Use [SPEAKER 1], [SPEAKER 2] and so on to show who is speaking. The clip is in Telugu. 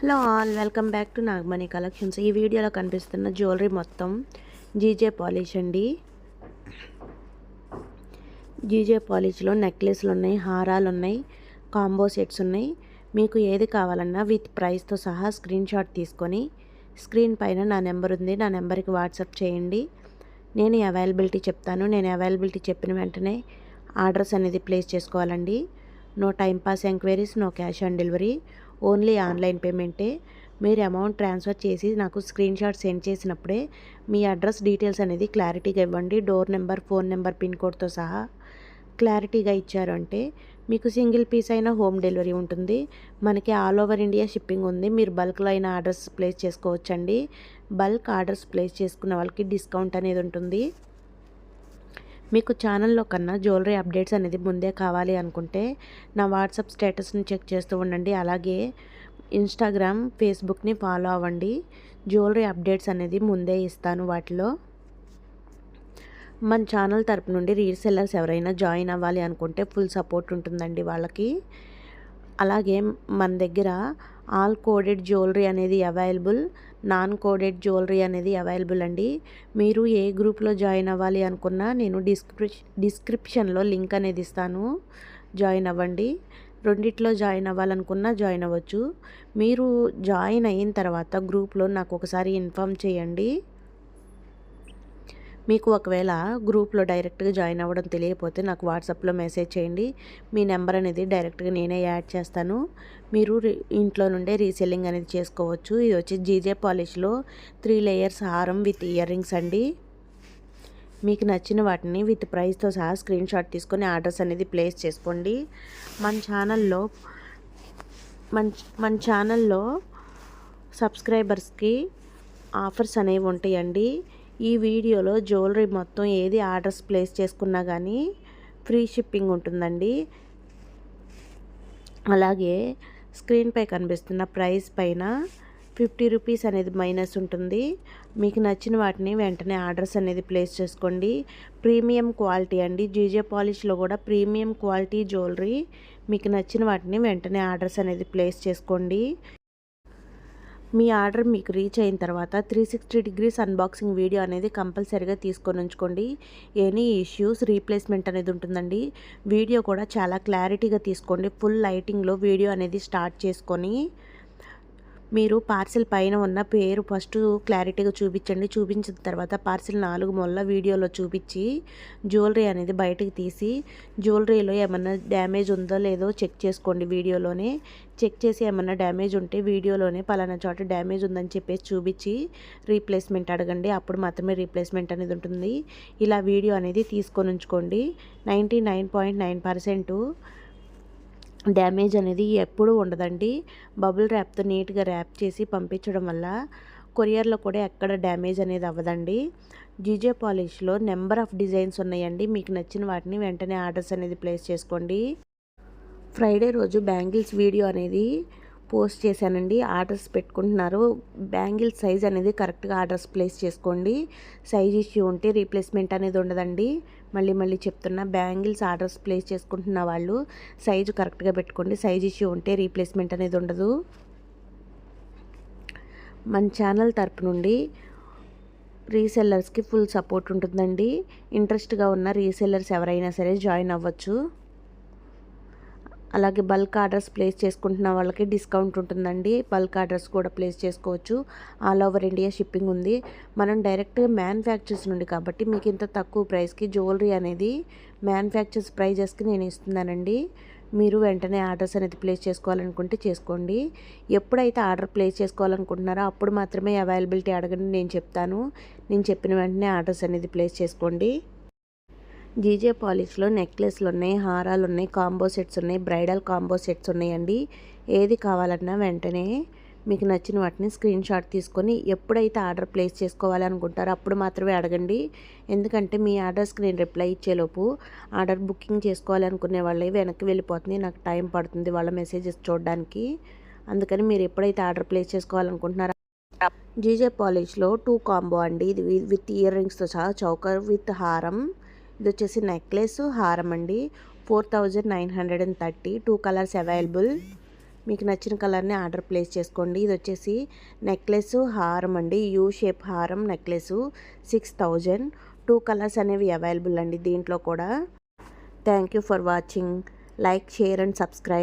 [SPEAKER 1] Hello all welcome back to Nagamani collections. ఈ వీడియోలో కనిపిస్తున్న జ్యువెలరీ మొత్తం జీజే పాలిష్ అండి. జీజే పాలిష్లో నెక్లెస్లు ఉన్నాయి హారాలు ఉన్నాయి కాంబో సెట్స్ ఉన్నాయి. మీకు ఏది కావాలన్నా విత్ ప్రైస్తో సహా స్క్రీన్ షాట్ తీసుకొని స్క్రీన్ పైన నా నెంబర్ ఉంది నా నెంబర్కి వాట్సాప్ చేయండి. నేను అవైలబిలిటీ చెప్తాను నేను అవైలబిలిటీ చెప్పిన వెంటనే ఆర్డర్స్ అనేది ప్లేస్ చేసుకోవాలండి. No time pass enquiries no cash on delivery. Only online పేమెంటే. మీరు అమౌంట్ ట్రాన్స్ఫర్ చేసి నాకు స్క్రీన్ షాట్ సెండ్ చేసినప్పుడే మీ అడ్రస్ డీటెయిల్స్ అనేది క్లారిటీగా ఇవ్వండి. Door number phone number pin కోడ్తో సహా క్లారిటీగా ఇచ్చారు అంటే మీకు సింగిల్ పీస్ అయినా హోమ్ డెలివరీ ఉంటుంది. మనకి ఆల్ ఓవర్ ఇండియా షిప్పింగ్ ఉంది. మీరు బల్క్లో అయినా ఆర్డర్స్ ప్లేస్ చేసుకోవచ్చండి. బల్క్ ఆర్డర్స్ ప్లేస్ చేసుకున్న వాళ్ళకి డిస్కౌంట్ అనేది ఉంటుంది. మీకు ఛానల్లో కన్నా జ్యువెలరీ అప్డేట్స్ అనేది ముందే కావాలి అనుకుంటే నా వాట్సాప్ స్టేటస్ని చెక్ చేస్తూ ఉండండి. అలాగే ఇన్స్టాగ్రామ్ ఫేస్బుక్ని ఫాలో అవ్వండి. జ్యువెలరీ అప్డేట్స్ అనేది ముందే ఇస్తాను వాటిలో. మన ఛానల్ తరపు నుండి రీసెల్లర్స్ ఎవరైనా జాయిన్ అవ్వాలి అనుకుంటే ఫుల్ సపోర్ట్ ఉంటుందండి వాళ్ళకి. అలాగే మన దగ్గర ఆల్ కోడెడ్ జ్యువెలరీ అనేది అవైలబుల్. నాన్ కోడెడ్ జ్యువెలరీ అనేది అవైలబుల్ అండి. మీరు ఏ గ్రూప్లో జాయిన్ అవ్వాలి అనుకున్నా నేను డిస్క్రిప్ డిస్క్రిప్షన్లో లింక్ అనేది ఇస్తాను. జాయిన్ అవ్వండి. రెండిట్లో జాయిన్ అవ్వాలనుకున్నా జాయిన్ అవ్వచ్చు. మీరు జాయిన్ అయిన తర్వాత గ్రూప్లో నాకు ఒకసారి ఇన్ఫామ్ చేయండి. మీకు ఒకవేళ గ్రూప్లో డైరెక్ట్గా జాయిన్ అవ్వడం తెలియకపోతే నాకు వాట్సాప్లో మెసేజ్ చేయండి. మీ నెంబర్ అనేది డైరెక్ట్గా నేనే యాడ్ చేస్తాను. మీరు ఇంట్లో నుండే రీసెల్లింగ్ అనేది చేసుకోవచ్చు. ఇది వచ్చి జీజే పాలిష్లో త్రీ లేయర్స్ హారం విత్ ఇయర్ రింగ్స్ అండి. మీకు నచ్చిన వాటిని విత్ ప్రైస్తో సహా స్క్రీన్ షాట్ తీసుకొని ఆర్డర్స్ అనేది ప్లేస్ చేసుకోండి. మన ఛానల్లో మన మన ఛానల్లో సబ్స్క్రైబర్స్కి ఆఫర్స్ అనేవి ఉంటాయండి. ఈ వీడియోలో జ్యువెలరీ మొత్తం ఏది ఆర్డర్స్ ప్లేస్ చేసుకున్నా కానీ ఫ్రీ షిప్పింగ్ ఉంటుందండి. అలాగే స్క్రీన్పై కనిపిస్తున్న ప్రైస్ పైన ఫిఫ్టీ రూపీస్ అనేది మైనస్ ఉంటుంది. మీకు నచ్చిన వాటిని వెంటనే ఆర్డర్స్ అనేది ప్లేస్ చేసుకోండి. ప్రీమియం క్వాలిటీ అండి. జీజే పాలిష్లో కూడా ప్రీమియం క్వాలిటీ జ్యువెలరీ మీకు నచ్చిన వాటిని వెంటనే ఆర్డర్స్ అనేది ప్లేస్ చేసుకోండి. మీ ఆర్డర్ మీకు రీచ్ అయిన తర్వాత three sixty degrees unboxing video అనేది కంపల్సరీగా తీసుకొని ఉంచుకోండి. ఎనీ ఇష్యూస్ రీప్లేస్మెంట్ అనేది ఉంటుందండి. వీడియో కూడా చాలా క్లారిటీగా తీసుకోండి. ఫుల్ లైటింగ్లో వీడియో అనేది స్టార్ట్ చేసుకొని మీరు పార్సిల్ పైన ఉన్న పేరు ఫస్ట్ క్లారిటీగా చూపించండి. చూపించిన తర్వాత పార్సిల్ నాలుగు మొల్ల వీడియోలో చూపించి జ్యువెలరీ అనేది బయటకు తీసి జ్యువెలరీలో ఏమన్నా డ్యామేజ్ ఉందో లేదో చెక్ చేసుకోండి వీడియోలోనే. చెక్ చేసి ఏమన్నా డ్యామేజ్ ఉంటే వీడియోలోనే పలానా చోట డ్యామేజ్ ఉందని చెప్పేసి చూపించి రీప్లేస్మెంట్ అడగండి. అప్పుడు మాత్రమే రీప్లేస్మెంట్ అనేది ఉంటుంది. ఇలా వీడియో అనేది తీసుకొని ఉంచుకోండి. Ninety nine point nine percent damage అనేది ఎప్పుడూ ఉండదండి. బబుల్ ర్యాప్తో నీట్గా ర్యాప్ చేసి పంపించడం వల్ల కొరియర్లో కూడా ఎక్కడ డ్యామేజ్ అనేది అవ్వదండి. జీజే పాలిష్లో నెంబర్ ఆఫ్ డిజైన్స్ ఉన్నాయండి. మీకు నచ్చిన వాటిని వెంటనే ఆర్డర్స్ అనేది ప్లేస్ చేసుకోండి. ఫ్రైడే రోజు బ్యాంగిల్స్ వీడియో అనేది పోస్ట్ చేశానండి. ఆర్డర్స్ పెట్టుకుంటున్నారు. బ్యాంగిల్ సైజ్ అనేది కరెక్ట్గా ఆర్డర్స్ ప్లేస్ చేసుకోండి. సైజ్ ఇష్యూ ఉంటే రీప్లేస్మెంట్ అనేది ఉండదండి. మళ్ళీ మళ్ళీ చెప్తున్నా బ్యాంగిల్స్ ఆర్డర్స్ ప్లేస్ చేసుకుంటున్న వాళ్ళు సైజు కరెక్ట్గా పెట్టుకోండి. సైజ్ ఇష్యూ ఉంటే రీప్లేస్మెంట్ అనేది ఉండదు. మన ఛానల్ తరపు నుండి రీసెల్లర్స్కి ఫుల్ సపోర్ట్ ఉంటుందండి. ఇంట్రెస్ట్గా ఉన్న రీసెల్లర్స్ ఎవరైనా సరే జాయిన్ అవ్వచ్చు. అలాగే బల్క్ ఆర్డర్స్ ప్లేస్ చేసుకుంటున్న వాళ్ళకి డిస్కౌంట్ ఉంటుందండి. బల్క్ ఆర్డర్స్ కూడా ప్లేస్ చేసుకోవచ్చు. ఆల్ ఓవర్ ఇండియా షిప్పింగ్ ఉంది. మనం డైరెక్ట్గా మ్యానుఫ్యాక్చర్స్ నుండి కాబట్టి మీకు ఇంత తక్కువ ప్రైస్కి జ్యువెలరీ అనేది మ్యానుఫ్యాక్చర్స్ ప్రైజెస్కి నేను ఇస్తున్నానండి. మీరు వెంటనే ఆర్డర్స్ అనేది ప్లేస్ చేసుకోవాలనుకుంటే చేసుకోండి. ఎప్పుడైతే ఆర్డర్ ప్లేస్ చేసుకోవాలనుకుంటున్నారో అప్పుడు మాత్రమే అవైలబిలిటీ అడగండి నేను చెప్తాను. నేను చెప్పిన వెంటనే ఆర్డర్స్ అనేది ప్లేస్ చేసుకోండి. జీజే పాలిష్లో నెక్లెస్లు ఉన్నాయి హారాలు ఉన్నాయి కాంబో సెట్స్ ఉన్నాయి బ్రైడల్ కాంబో సెట్స్ ఉన్నాయండి ఏది కావాలన్నా వెంటనే మీకు నచ్చిన వాటిని స్క్రీన్ షాట్ తీసుకొని ఎప్పుడైతే ఆర్డర్ ప్లేస్ చేసుకోవాలనుకుంటారో అప్పుడు మాత్రమే అడగండి. ఎందుకంటే మీ ఆర్డర్స్కి నేను రిప్లై ఇచ్చేలోపు ఆర్డర్ బుకింగ్ చేసుకోవాలనుకునే వాళ్ళే వెనక్కి వెళ్ళిపోతుంది. నాకు టైం పడుతుంది వాళ్ళ మెసేజెస్ చూడడానికి. అందుకని మీరు ఎప్పుడైతే ఆర్డర్ ప్లేస్ చేసుకోవాలనుకుంటున్నారో జీజే పాలిష్లో టూ కాంబో అండి. ఇది విత్ ఇయర్ రింగ్స్తో సహా చౌకర్ విత్ హారం. ఇది వచ్చేసి నెక్లెస్ హారం అండి four thousand nine hundred and thirty two colours available. మీకు నచ్చిన కలర్ని ఆర్డర్ ప్లేస్ చేసుకోండి. ఇది వచ్చేసి నెక్లెస్ హారం అండి యూ షేప్ హారం necklace six thousand. Two colours అనేవి అవైలబుల్ అండి దీంట్లో కూడా. Thank you for watching. Like share and subscribe.